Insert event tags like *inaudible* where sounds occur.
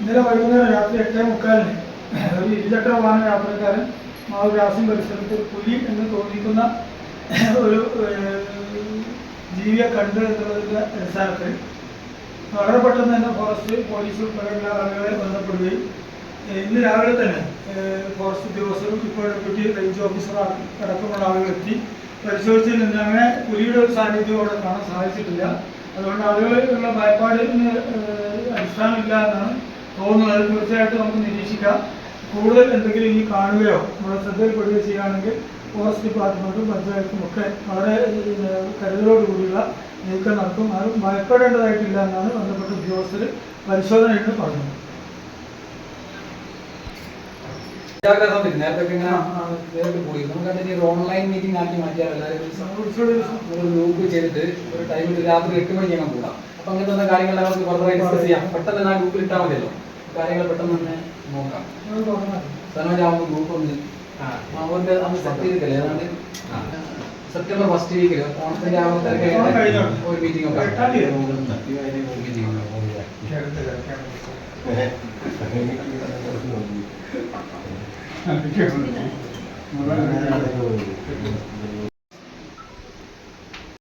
ഇന്നലെ വൈകുന്നേരം രാത്രി എട്ടേ മുക്കാലിന് ഒരു ഇരുചക്ര വാഹന യാത്രക്കാരൻ മാവ് വ്യാസം പരിസരത്ത് പുലി എന്ന് തോന്നിക്കുന്ന ഒരു ജീവിയെ കണ്ട് എന്നുള്ളതിന്റെ അടിസ്ഥാനത്തിൽ വളരെ പെട്ടെന്ന് തന്നെ ഫോറസ്റ്റ് പോലീസ് ഉൾപ്പെടെയുള്ള ആളുകളെ ബന്ധപ്പെടുകയും ഇന്ന് രാവിലെ തന്നെ ഫോറസ്റ്റ് ഉദ്യോഗസ്ഥരും ഇപ്പോൾ ഡെപ്യൂട്ടി റേഞ്ച് ഓഫീസർ അടക്കമുള്ള ആളുകൾ എത്തി. പരിശോധിച്ചതിൽ നിന്ന് പുലിയുടെ ഒരു സാന്നിധ്യം അവിടെ കാണാൻ സാധിച്ചിട്ടില്ല. അതുകൊണ്ട് ആളുകളുള്ള ഭയപ്പാടിന് അടിസ്ഥാനമില്ല എന്നാണ് തോന്നുന്നത്. തീർച്ചയായിട്ടും നമുക്ക് നിരീക്ഷിക്കാം. കൂടുതൽ എന്തെങ്കിലും ഇനി കാണുകയോ നമ്മുടെ ശ്രദ്ധയിൽപ്പെടുകയോ ചെയ്യുകയാണെങ്കിൽ ഫോറസ്റ്റ് ഡിപ്പാർട്ട്മെന്റും പഞ്ചായത്തും ഒക്കെ വളരെ കരുതലോടുകൂടിയുള്ള നീക്കം നടത്തും. ആരും ഭയപ്പെടേണ്ടതായിട്ടില്ല എന്നാണ് ബന്ധപ്പെട്ട ഉദ്യോഗസ്ഥർ പരിശോധനയിട്ട് പറഞ്ഞത്. ഓൺലൈൻ മീറ്റിംഗ് ആക്കി മാറ്റിയാൽ എല്ലാവരും ഗ്രൂപ്പ് ചെയ്തിട്ട് ഒരു ടൈമിൽ രാത്രി എട്ട് മണിക്ക് ഞങ്ങൾ കൂടാം അപ്പൊ അങ്ങനത്തെ കാര്യങ്ങൾ നമുക്ക് ഫർദറായി ഡിസ്കസ് ചെയ്യാം. പെട്ടെന്ന് തന്നെ ആ ഗ്രൂപ്പിൽ ഇട്ടാൽ മതിയല്ലോ. കാര്യങ്ങൾ പെട്ടെന്ന് തന്നെ നോക്കാം. സനോജാവുമ്പോൾ ഗ്രൂപ്പ് ഒന്ന് അവന്റെ അന്ന് സെറ്റ് ചെയ്തിട്ടില്ലേ? ഏതാണ്ട്? സെപ്റ്റംബർ ഫസ്റ്റ് വീക്കിൽ ഓണത്തിന്റെ ആ ഒരു മീറ്റിംഗ് ഒക്കെ. മീറ്റിംഗ് *laughs*